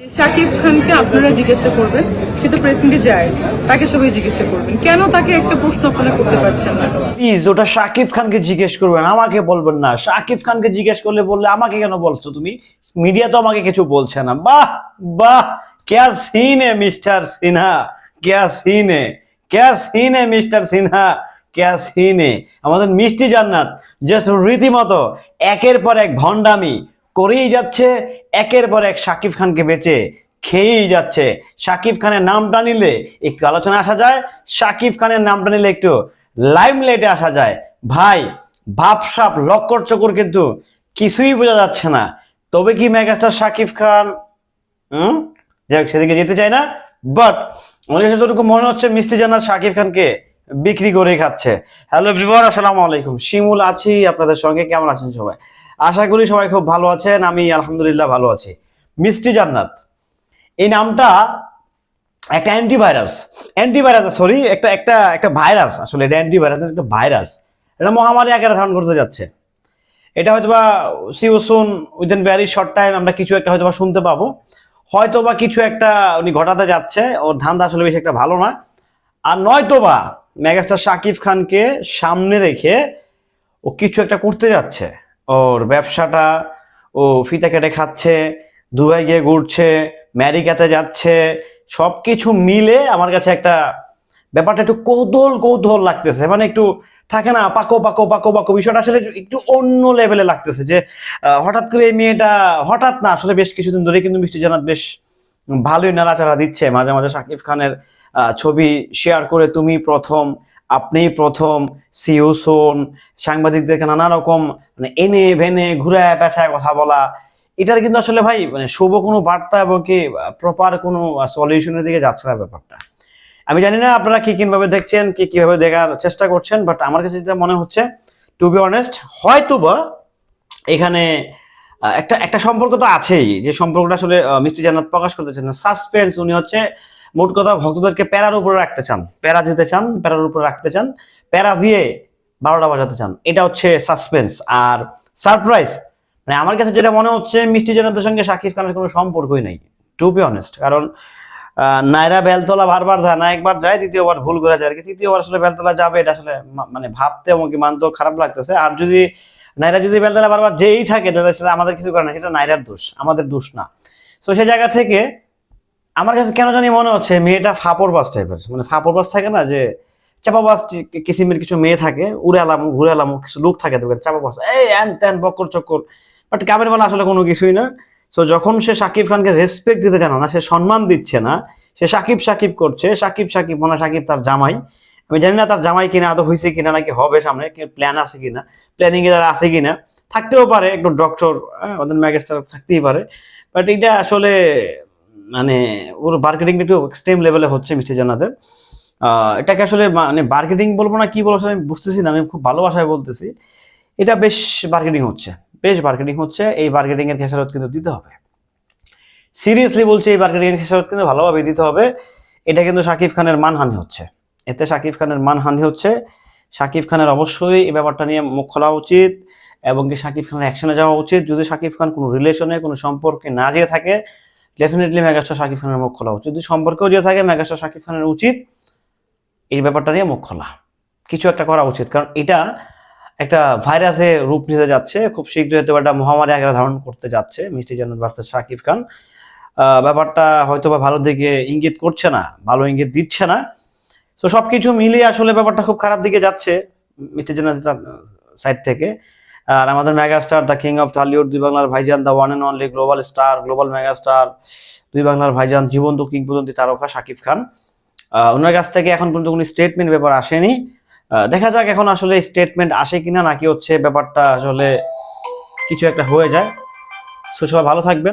শাকিব খানকে আপনারা জিজ্ঞাসা করবেন, সে তো প্রেসিডেন্টে যায়, তাকে সবাই জিজ্ঞাসা করবেন। কেন তাকে একটা প্রশ্ন আপনারা করতে পারছেন না? প্লিজ ওটা শাকিব খানকে জিজ্ঞেস করবেন, আমাকে বলবেন না। শাকিব খানকে জিজ্ঞেস করলে বললে আমাকে কেন বলছো তুমি? মিডিয়া তো আমাকে কিছু বলছে না। বাহ বাহ, ক্যা সিনে এ, মিস্টার সিনহা? ক্যা সিনে এ? ক্যা এ, মিস্টার সিনহা? ক্যাসিনে আমাদের মিষ্টি জান্নাত জাস্ট রীতিমতো একের পর এক ভণ্ডামি করেই যাচ্ছে একের পর এক শাকিব খানকে বেচে খেয়েই যাচ্ছে। শাকিব খানের নামটা নিলে একটু আলোচনা আসা যায়, শাকিব খানের নামটা নিলে একটু লাইমলাইটে আসা যায়। ভাই ভাবসাপ লক্কর চক্কর কিন্তু কিছুই বোঝা যাচ্ছে না। তবে কি মেগাস্টার শাকিব খান, হুম? যাই হোক, সেদিকে যেতে চায় না। বাট কাছে যতটুকু মনে হচ্ছে, মিষ্টি জান্নাত শাকিব খানকে বিক্রি করে খাচ্ছে। হ্যালো এভরিওয়ান আসসালামু আলাইকুম। শিমুল আছি আপনাদের সঙ্গে। কেমন আছেন সবাই? আশা করি সবাই খুব ভালো আছেন, আমি আলহামদুলিল্লাহ ভালো আছি। মিষ্টি জান্নাত, এই নামটা একটা অ্যান্টিভাইরাস অ্যান্টিভাইরাস সরি একটা একটা একটা ভাইরাস আসলে এটা অ্যান্টিভাইরাস একটা ভাইরাস এটা মহামারী আকারে ধারণ করতে যাচ্ছে। এটা হয়তোবা so soon within very short time আমরা কিছু একটা হয়তোবা শুনতে পাবো। হয়তোবা কিছু একটা উনি ঘটাতে যাচ্ছে, ওর ধান্দা আসলে বেশি একটা ভালো না। আর নয়তো বা মেগাস্টার শাকিব খানকে সামনে রেখে ও কিছু একটা করতে যাচ্ছে। ওর ব্যবসাটা, ও ফিতা কেটে খাচ্ছে, দুবাই গিয়ে ঘুরছে, আমেরিকাতে যাচ্ছে সব কিছু মিলে আমার কাছে একটা ব্যাপারটা একটু কৌতূহল কৌতূহল লাগতেছে। মানে একটু থাকে না, পাকো পাকো পাকো পাকো বিষয়টা আসলে একটু অন্য লেভেলে লাগতেছে যে হঠাৎ করে এই মেয়েটা হঠাৎ না, আসলে বেশ কিছুদিন ধরে কিন্তু মিষ্টি জানাত বেশ ভালোই নাড়াচাড়া দিচ্ছে। মাঝে মাঝে শাকিব খানের ছবি শেয়ার করে তুমি প্রথম আপনি প্রথম সিওসোন সাংবাদিকদেরকে নানা রকম মানে এনে ভেনে ঘুরে পেঁচায় কথা বলা। এটার কিন্তু আসলে ভাই মানে শুভ কোনো বার্তা এবং কি প্রপার কোনো সলিউশনের দিকে যাচ্ছে না ব্যাপারটা। আমি জানি না আপনারা কি কীভাবে দেখছেন, কি কীভাবে দেখার চেষ্টা করছেন বাট আমার কাছে যেটা মনে হচ্ছে টু বি অনেস্ট হয়তো বা এখানে একটা একটা সম্পর্ক তো আছেই। যে সম্পর্কটা আসলে মিষ্টি জান্নাত প্রকাশ করতেছেন সাসপেন্স উনি হচ্ছে মোট কথা ভক্তদেরকে প্যারার উপরে রাখতে চান। প্যারা দিতে চান, প্যারার উপরে রাখতে চান। প্যারা দিয়ে বারোটা বাজাতে চান। এটা হচ্ছে সাসপেন্স আর সারপ্রাইজ মানে আমার কাছে যেটা মনে হচ্ছে, মিষ্টি জান্নাতের সঙ্গে শাকিব খানের কোনো সম্পর্কই নেই টু বি অনেস্ট কারণ নায়রা বেলতলা বারবার যায়, না একবার যায়, দ্বিতীয়বার ভুল করে যায়। আর কি তৃতীয়বার আসলে বেলতলা যাবে, এটা আসলে মানে ভাবতে এবং কি মানতেও খারাপ লাগতেছে। আর যদি নাইরা যদি বেলতলা বারবার যেই থাকে, তাহলে সেটা আমাদের কিছু করে না সেটা নাইরার দোষ, আমাদের দোষ না। সো সেই জায়গা থেকে আমার কাছে কেন জানি মনে হচ্ছে মেয়েটা ফাপড় বাস টাইপের মানে ফাপড় বাস থাকে না যে চাপা বাস কিসিমের কিছু মেয়ে থাকে, উড়ে আলাম ঘুরে আলাম কিছু লোক থাকে চাপা বাস এই এন তেন বক্কর চক্কর বাট কামের বেলা আসলে কোনো কিছুই না। সো যখন সে সাকিব খানকে রেসপেক্ট দিতে জানো না, সে সম্মান দিচ্ছে না, সে সাকিব সাকিব করছে, সাকিব সাকিব, মনে হয় সাকিব তার জামাই। আমি জানি না তার জামাই কিনা, আদৌ হয়েছে কিনা, নাকি হবে সামনে প্ল্যান আছে কিনা প্ল্যানিং এ তার আছে কিনা। থাকতেও পারে একটু ডক্টর ওদের ম্যাগেস্টার থাকতেই পারে। বাট এটা আসলে মানে ওর মার্কেটিংটা একটু এক্সট্রিম লেভেলে হচ্ছে মিষ্টি জানাতের আহ, এটাকে আসলে মানে মার্কেটিং বলব না কি বলব আমি বুঝতেছি না আমি খুব ভালোবাসায় বলতেছি। এটা বেশ মার্কেটিং হচ্ছে বেশ মার্কেটিং হচ্ছে এই মার্কেটিং এর খেসারত কিন্তু দিতে হবে। সিরিয়াসলি বলছি এই মার্কেটিং এর খেসারত কিন্তু ভালোভাবে দিতে হবে। এটা কিন্তু শাকিব খানের মানহানি হচ্ছে। এতে শাকিব খানের মানহানি হচ্ছে। শাকিব খানের অবশ্যই এই ব্যাপারটা নিয়ে মুখ খোলা উচিত এবং কি শাকিব খানের অ্যাকশনে যাওয়া উচিত। যদি শাকিব খান কোনো রিলেশনে কোনো সম্পর্কে না যেয়ে থাকে ডেফিনেটলি মেগাস্টার শাকিব খানের মুখ খোলা উচিত। যদি সম্পর্কেও যে থাকে মেগাস্টার শাকিব খানের উচিত এই ব্যাপারটা নিয়ে মুখ খোলা। কিছু একটা করা উচিত, কারণ এটা একটা ভাইরাসে রূপ নিতে যাচ্ছে। খুব শীঘ্রই হয়তো একটা মহামারী আকার ধারণ করতে যাচ্ছে, মিষ্টি জান্নাত ভার্সেস শাকিব খান ব্যাপারটা হয়তো বা ভালো দিকে ইঙ্গিত করছে না, ভালো ইঙ্গিত দিচ্ছে না। তো সব কিছু মিলিয়ে আসলে ব্যাপারটা খুব খারাপ দিকে যাচ্ছে, মিষ্টি জান্নাত সাইড থেকে। আর আমাদের megastar the king of Tollywood দুই বাংলার ভাইজান the one and only global star global megastar দুই বাংলার ভাইজান, জীবন্ত কিংবদন্তি তারকা শাকিব খান। ওনার কাছ থেকে এখন পর্যন্ত কোনো স্টেটমেন্ট ব্যাপার আসেনি। দেখা যাক এখন আসলে স্টেটমেন্ট আসে কিনা, নাকি হচ্ছে ব্যাপারটা আসলে কিছু একটা হয়ে যায়। সুসভা ভালো থাকবেন।